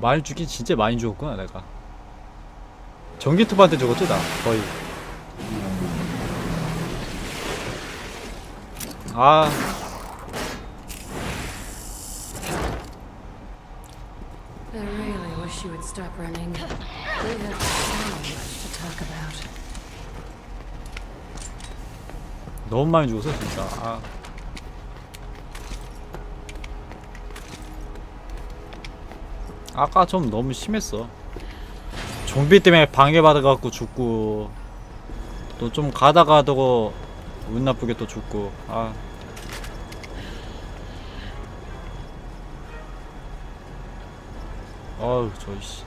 많이 죽긴 진짜 많이 죽었구나 내가 전기 투바한테 죽었지 나 거의 아 I really wish you would stop running. We have so much to talk about. 너무 많이 죽었어 진짜 아. 아까 좀 너무 심했어. 좀비 때문에 방해받아갖고 죽고 또 좀 가다가도 운 나쁘게 또 죽고 아. 어우 저이씨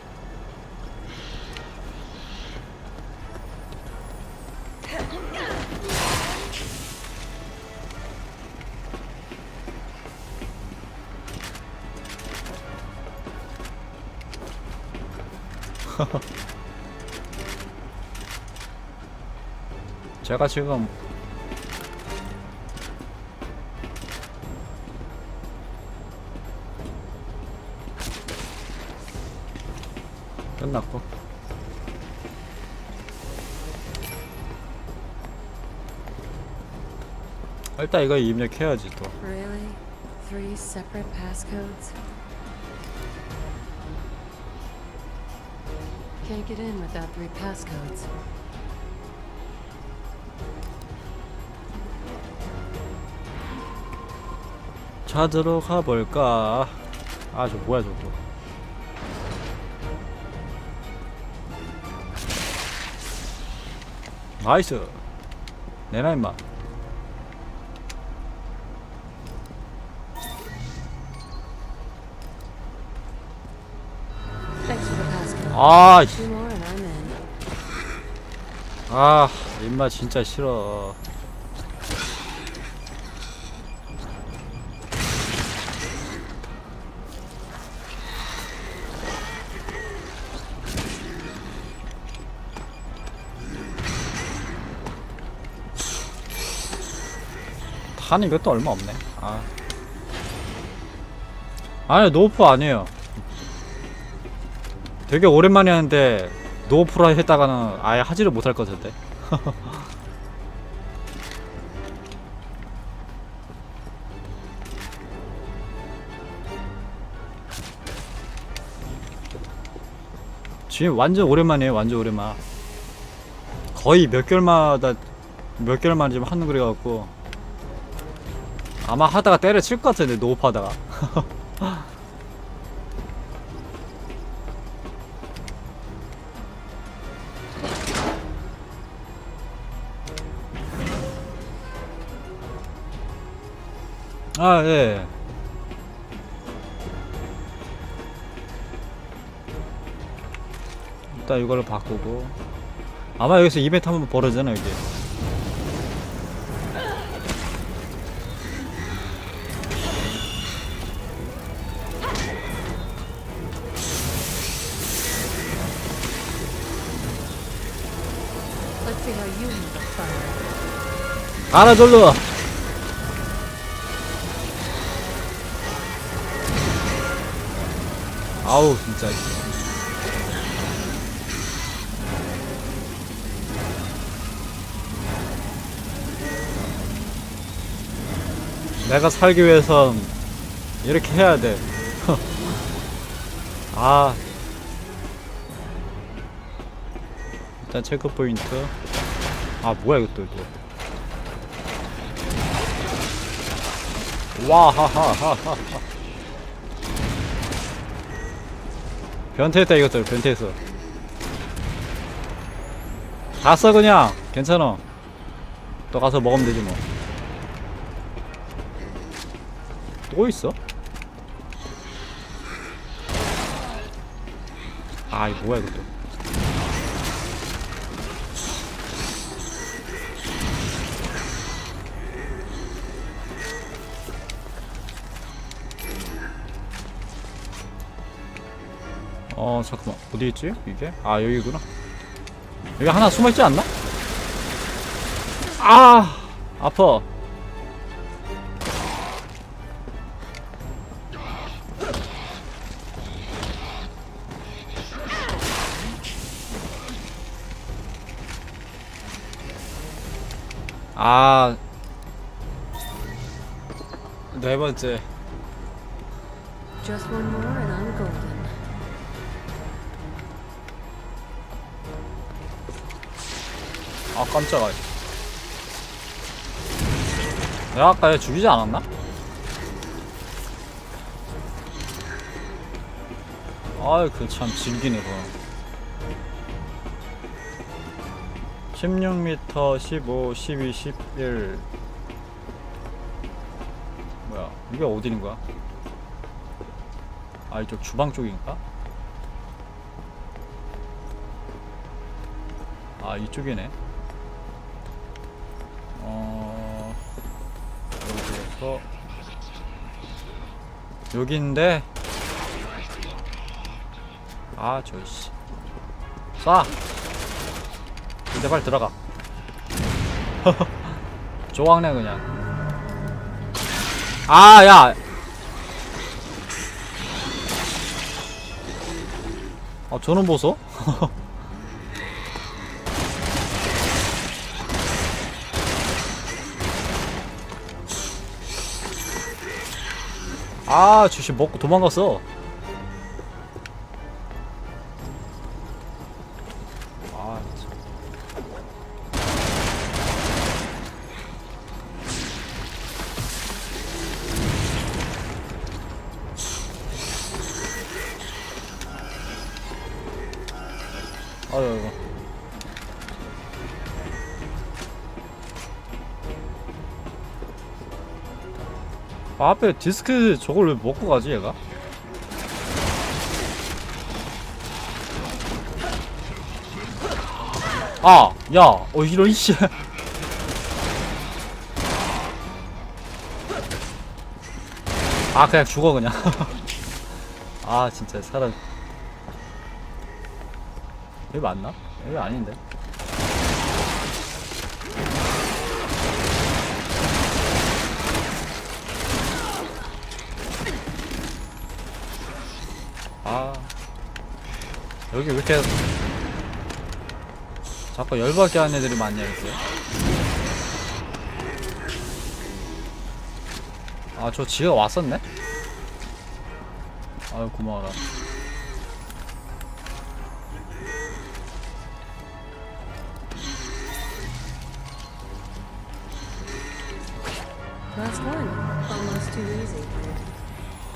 제가 지금 끝났고 일단 이거 입력해야지 또 Really? Can't get in without three passcodes. 찾으러 가볼까 아 저 뭐야 저거 나이스 내놔 임마 아, in. 아, 임마 진짜 싫어. 탄 이 것도 얼마 없네. 아. 아니, 노프 아니에요. 되게 오랜만에 하는데 노프라 했다가는 아예 하지를 못할 것 같은데. 지금 완전 오랜만이에요, 완전 오랜만. 거의 몇 개월마다 몇 개월만에 지금 하는 거래 갖고 아마 하다가 때려칠 것 같은데 노프 하다가. 아, 예. 일단 이걸로 바꾸고. 아마 여기서 이벤트 한번 벌어지잖아, 여기. 가라, 절로! 아우, 진짜. 내가 살기 위해선 이렇게 해야 돼. 아. 일단 체크 포인트. 아, 뭐야, 이것도, 이거. 와하하하하 변태했다 이것들 변태했어. 다 써 그냥. 괜찮아. 또 가서 먹으면 되지 뭐. 또 있어? 아 이거 뭐야 이것도 잠깐만 어디 있지 이게? 아 여기구나 여기 하나 숨어있지 않나? 아 아파 아. 네 번째. Just one more and I'm golden. 아, 깜짝아. 내가 아까 얘 죽이지 않았나? 아이, 그 참 질기네, 그거. 16m, 15, 12, 11. 뭐야, 이게 어디 있는 거야? 아, 이쪽 주방 쪽인가? 아, 이쪽이네. 어 여기에서 여기인데? 아 저씨. 쏴! 이제 빨리 들어가. 조왕네 그냥. 아야! 아 저는 보소 아, 주씨 먹고 도망갔어. 아, 앞에 디스크 저걸 왜 먹고 가지 얘가? 아, 야, 어 이런 씨. 아, 그냥 죽어 그냥. 아, 진짜 사람. 여기 맞나? 여기 아닌데. 여기 왜 이렇게 자꾸 열받게 하는 애들이 많냐 이게? 아저 지가 왔었네? 아유 고마워라.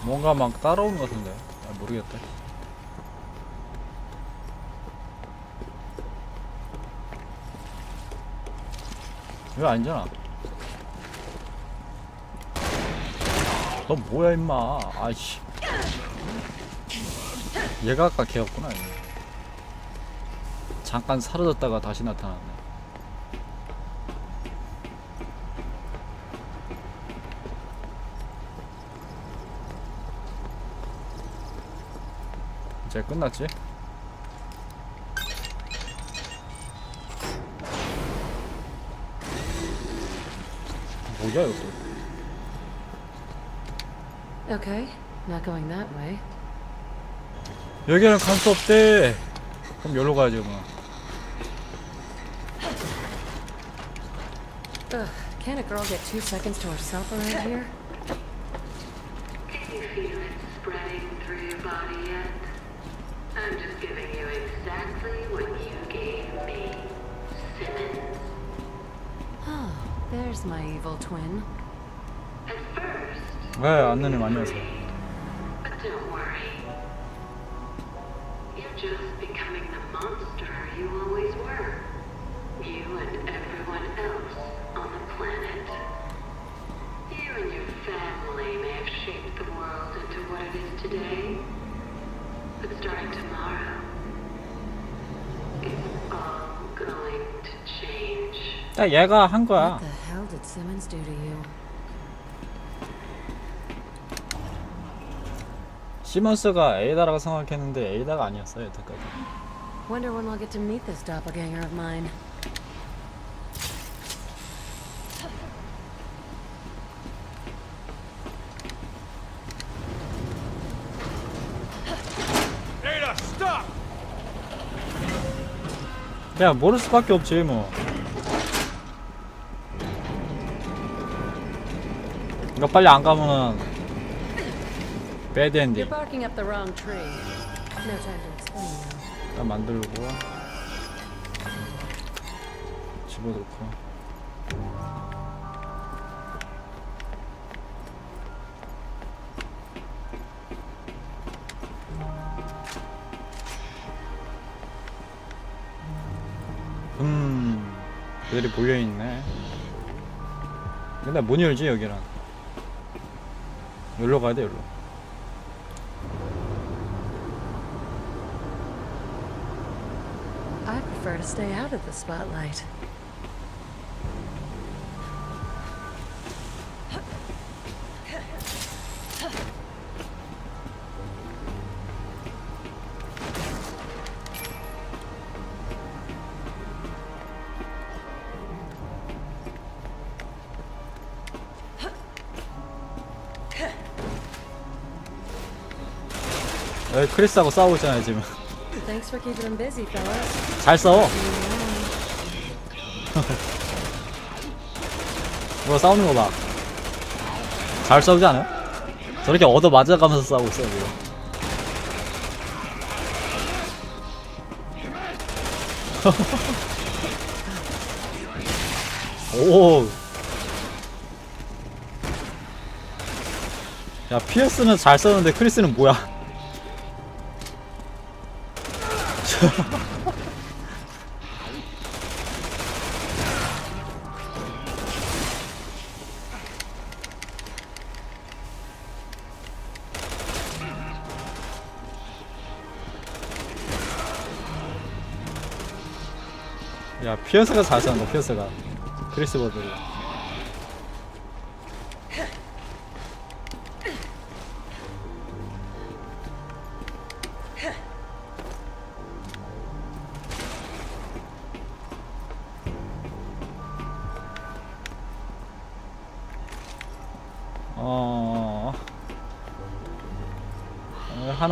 뭔가 막 따라오는 것 같은데. 아, 모르겠다 왜 아니잖아 너 뭐야 임마 아이씨 얘가 아까 걔였구나 이거. 잠깐 사라졌다가 다시 나타났네 이제 끝났지? 뭐야 이거 Okay, not going that way. 여기는 갈 수 없대 그럼 여기로 가야지 뭐 Ugh, can't a girl get two seconds to herself around here? Can you feel it spreading through your body yet? I'm just there's my evil twin. At first, 왜 안느님 안녕하세요 but don't worry. You're just becoming the monster you always were. You and everyone else on the planet. You and your family may have shaped the world into what it is today. But starting tomorrow, it's all going to change. 야 얘가 한 거야 What the hell Did Simmons do to you? 시몬스가 에이다라고 생각했는데 에이다가 아니었어요 여태까지 Wonder when I'll get to meet this doppelganger of mine. 야 모를 수밖에 없지 뭐 이거 빨리 안 가면은 배드 You're 엔딩 barking up the wrong tree. No time to explain now. 일단 만들고 집어넣고 음 애들이 몰려있네 근데 못 열지 여기는 여기로 가야 돼 여기로 I prefer to stay out of the spotlight. 크리스하고 싸우고 있잖아요 지금 Thanks for keeping them busy, fellas. 잘 싸워 뭐 싸우는 거 봐 잘 싸우지 않아요? 저렇게 얻어 맞아가면서 싸우고 있어요 지금 오. 야, 피어스는 잘 싸우는데 크리스는 뭐야? 야, 피어스가 잘 싸운다, 피어스가. 크리스 버들이.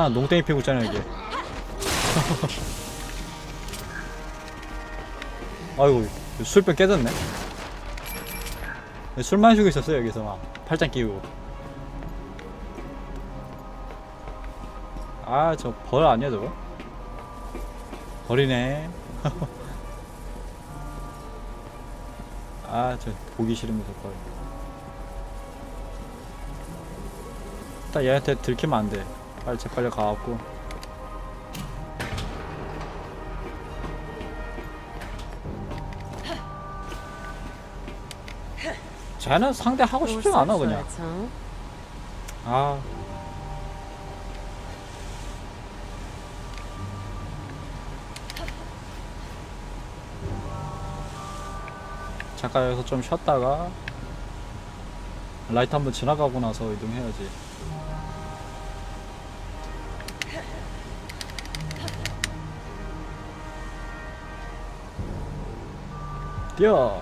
하나 농땡이 피고 있잖아 여기 아이고 술병 깨졌네. 술 마시고 있었어요 여기서 막. 팔짱 끼고. 아 저 벌 아니야 저거? 벌이네. 아 저 보기 싫으면서 벌. 일단 얘한테 들키면 안돼 빨리 재빨리 가갖고. 쟤는 상대하고 싶지가 않아 그냥? 아. 잠깐 여기서 좀 쉬었다가 라이트 한번 지나가고 나서 이동해야지 뛰어.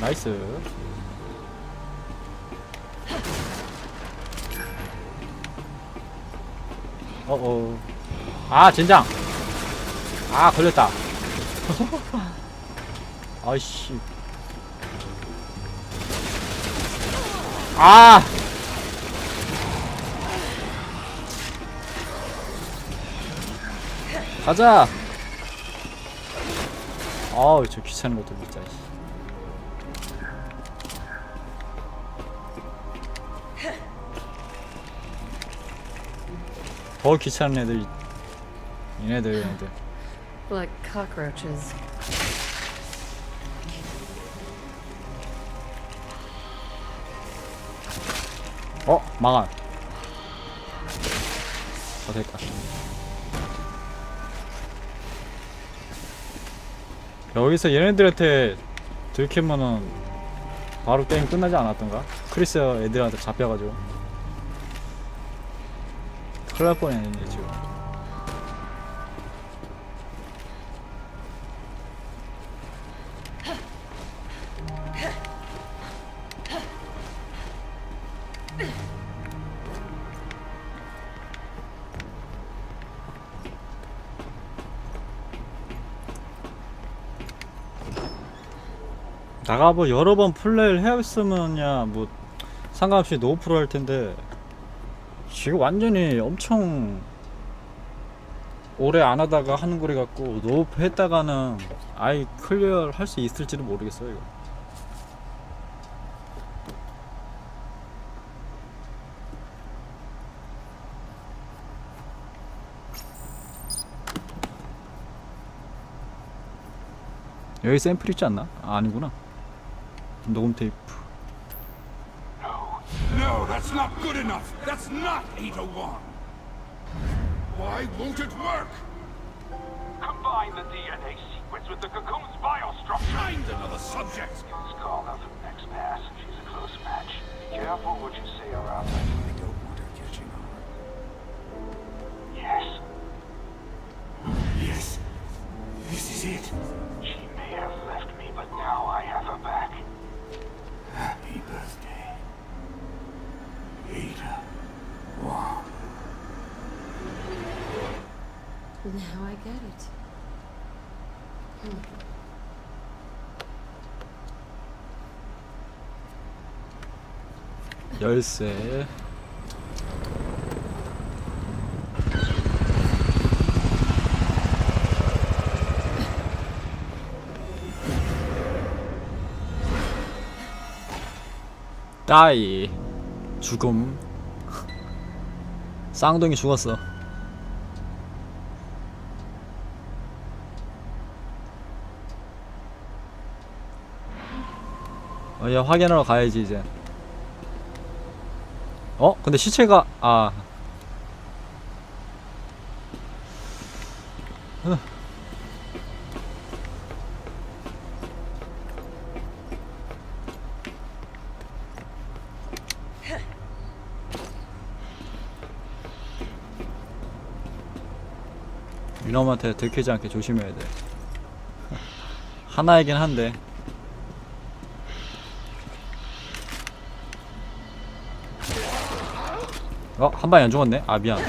나이스. 어어. 아 젠장. 아 걸렸다. 아이씨. 아 가자 아우 저 귀찮은 것들 진짜 씨. 더 귀찮은 애들 얘네들 얘네들 Like cockroaches. 어 망한 어 됐다 여기서 얘네들한테 들키면은 바로 게임 끝나지 않았던가? 크리스 애들한테 잡혀가지고 큰일 날 뻔했네 지금 나가 뭐 여러 번 플레이를 해야겠으면야 뭐 상관없이 노프로 할 텐데 지금 완전히 엄청 오래 안 하다가 하는 거리 같고 노프 했다가는 아예 클리어 할 수 있을지는 모르겠어요 이거. 여기 샘플 있지 않나? 아, 아니구나. 녹음 테이프. No. No, that's not good enough. That's not 801. Why won't it work? Combine the DNA sequence with the cocoon's biostructure. Find another subject. It's called up next pass. She's a close match. Be careful what you say around her. I don't want her catching on. Yes, Yes. This is it. 열쇠. 따이. 죽음. 쌍둥이 죽었어. 어, 얘 확인하러 가야지 이제. 어? 근데 시체가 아 으. 이놈한테 들키지 않게 조심해야 돼 하나이긴 한데 어? 한 방에 안 죽었네? 아 미안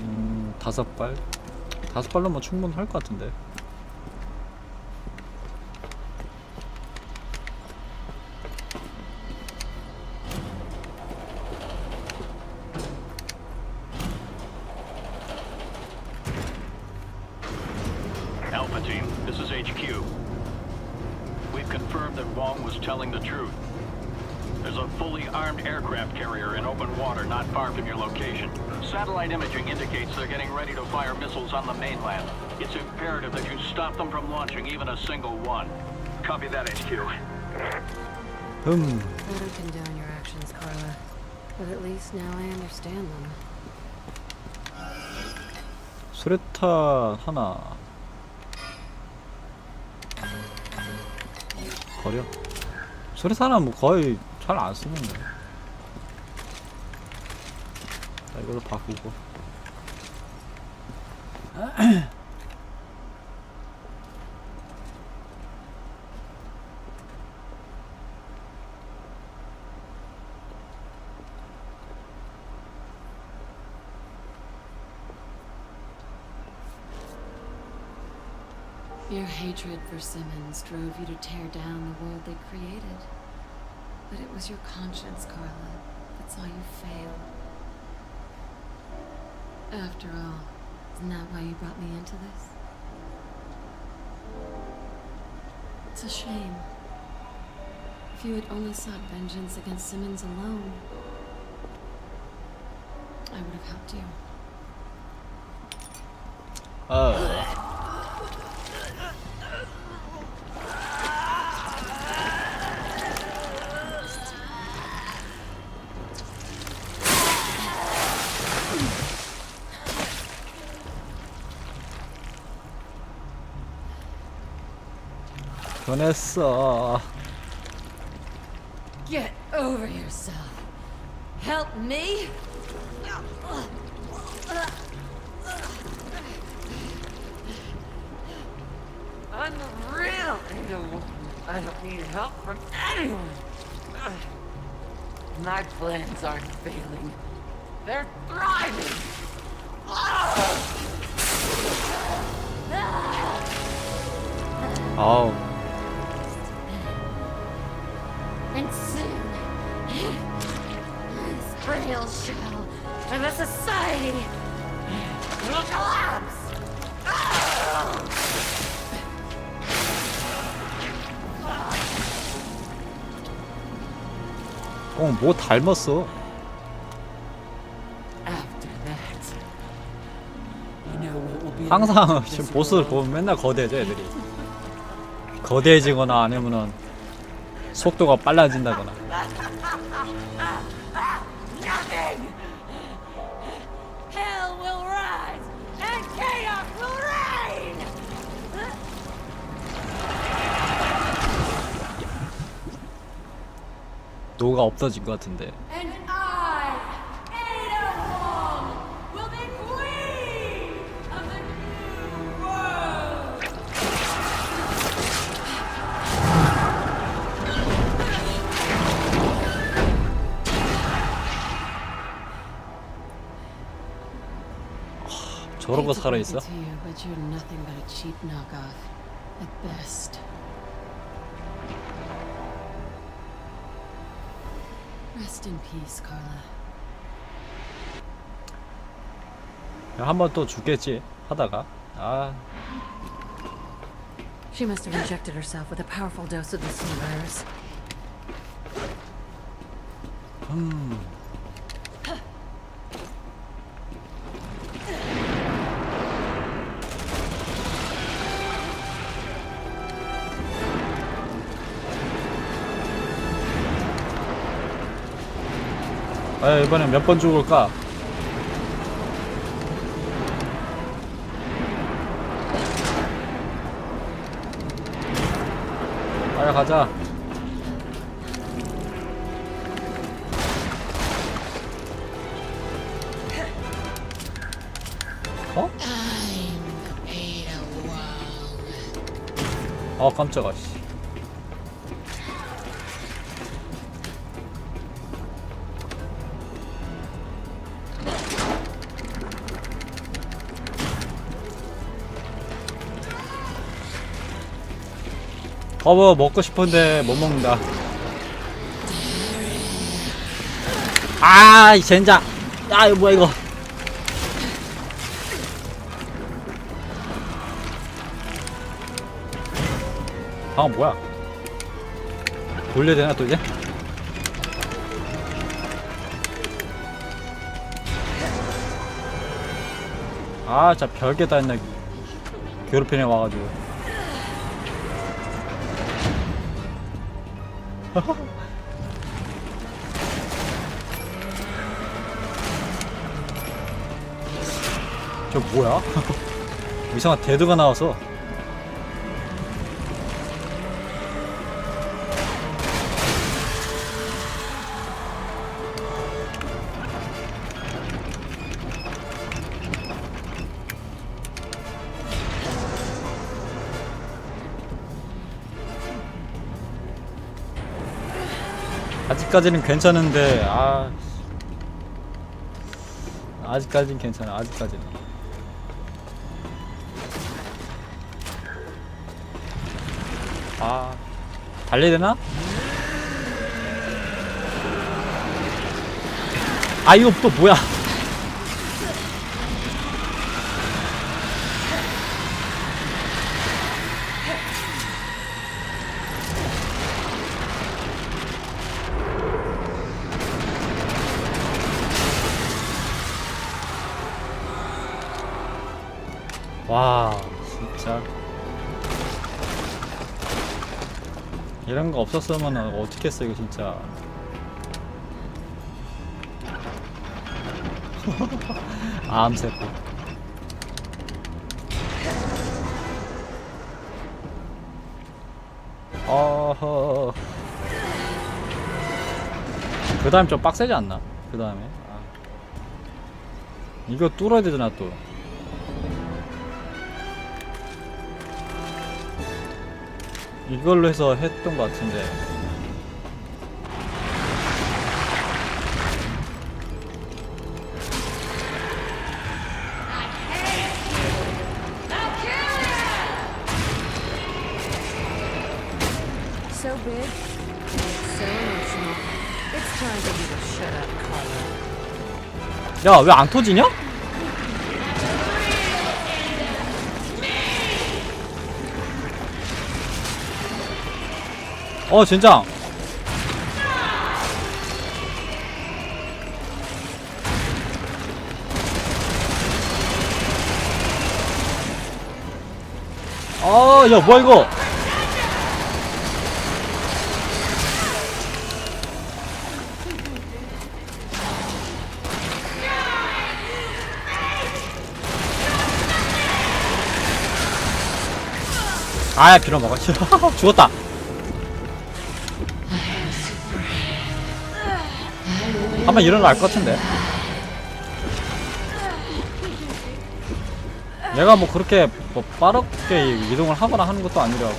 음 다섯 발? 다섯 발로 뭐 충분할 것 같은데 telling the truth. There's a fully armed aircraft carrier in open water not far from your location. Satellite imaging indicates they're getting ready to fire missiles on the mainland. It's imperative that you stop them from launching even a single one. Copy that, HQ. 음 I don't condone your actions, Carla. But at least now I understand them. 수레타 하나 버려 수레타는 뭐 거의 잘 안 쓰는데. 자 이걸로 바꾸고 Your hatred for Simmons drove you to tear down the world they created. But it was your conscience, Carla, that saw you fail. After all, isn't that why you brought me into this? It's a shame. If you had only sought vengeance against Simmons alone, I would have helped you. 어 변했어 Get over yourself. Help me? I'm the real Ada I don't need help from anyone. My plans aren't failing. They're thriving. 아 And soon, this frail shell of a society will collapse. 닮았어 what will be 항상 지금 보스를? 보면 맨날 거대해져 애들이 거대해지거나 아니면은 속도가 빨라진다거나. 노가 없어진 것 같은데 저런 거 살아 있어? peace, Carla. 한번 또 죽겠지 하다가 아 She must have injected herself with a powerful dose of this new virus. 아, 이번엔 몇번 죽을까? 빨리 가자. 어? 어 깜짝아 씨. 허브 먹고 싶은데 못 먹는다. 아, 이 젠장. 야, 이거 뭐야 이거? 방금 뭐야? 돌려야 되나 또 이제? 아, 진짜 별게 다 했네. 괴롭히네 와가지고. 저 뭐야? 이상한 데드가 나와서 아직까지는 괜찮은데 아. 아직까진 괜찮아 아직까지는. 아. 달려야 되나? 아 이거 또 뭐야 이런 거 없었으면 어떻게 했어 이거 진짜. 암세포 어허. 그 다음 좀 빡세지 않나? 그 다음에. 아. 이거 뚫어야 되잖아 또 이걸로 해서 했던 것 같은데 So big, so emotional. It's time for you to shut up, Carla. 야왜 안 터지냐? 어 진짜 아야 뭐야 이거? 아야 빌어먹어. 죽었다 한번 일어날 것 같은데. 얘가 뭐 그렇게 뭐 빠르게 이동을 하거나 하는 것도 아니라고.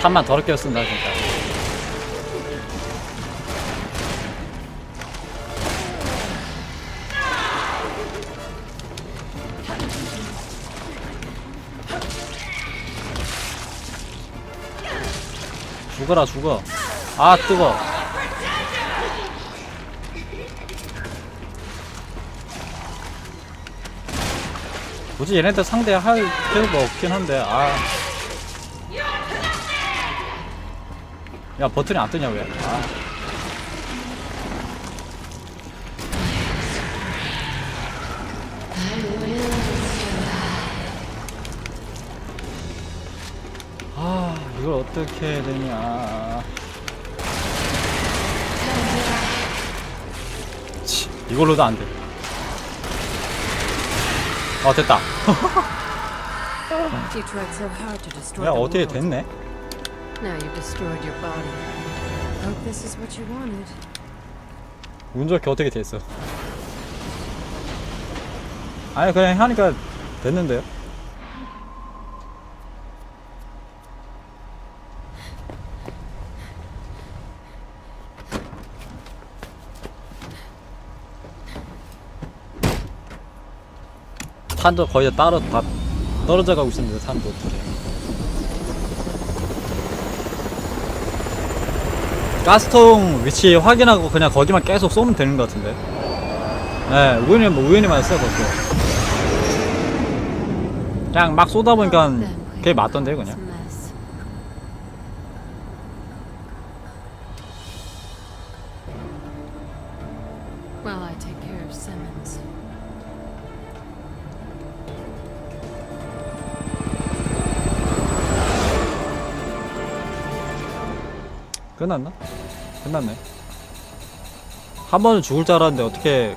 탄만 더럽게 쓴다 진짜 죽어라 죽어 아 뜨거 굳이 얘네들 상대할 필요가 없긴 한데 아. 야 버튼이 안 뜨냐 왜? 아. 이걸 어떻게 해야 되냐 치, 이걸로도 안돼 어 됐다 You tried so hard to destroy 야 the 어떻게 world. 됐네 Now you've destroyed your body. Hope this is what you wanted. 운 좋게 어떻게 됐어 아니 그냥 하니까 됐는데요 탄도 거의 다 따로 다 떨어져 가고 탄도 어떻게 가스통 위치 확인하고 그냥 거기만 계속 쏘면 되는 것 같은데. 네 우연히 뭐 우연히 맞았어요 그것도 그냥 막 쏘다 보니까 그게 맞던데 그냥 끝났나? 끝났네 한 번은 죽을 줄 알았는데 어떻게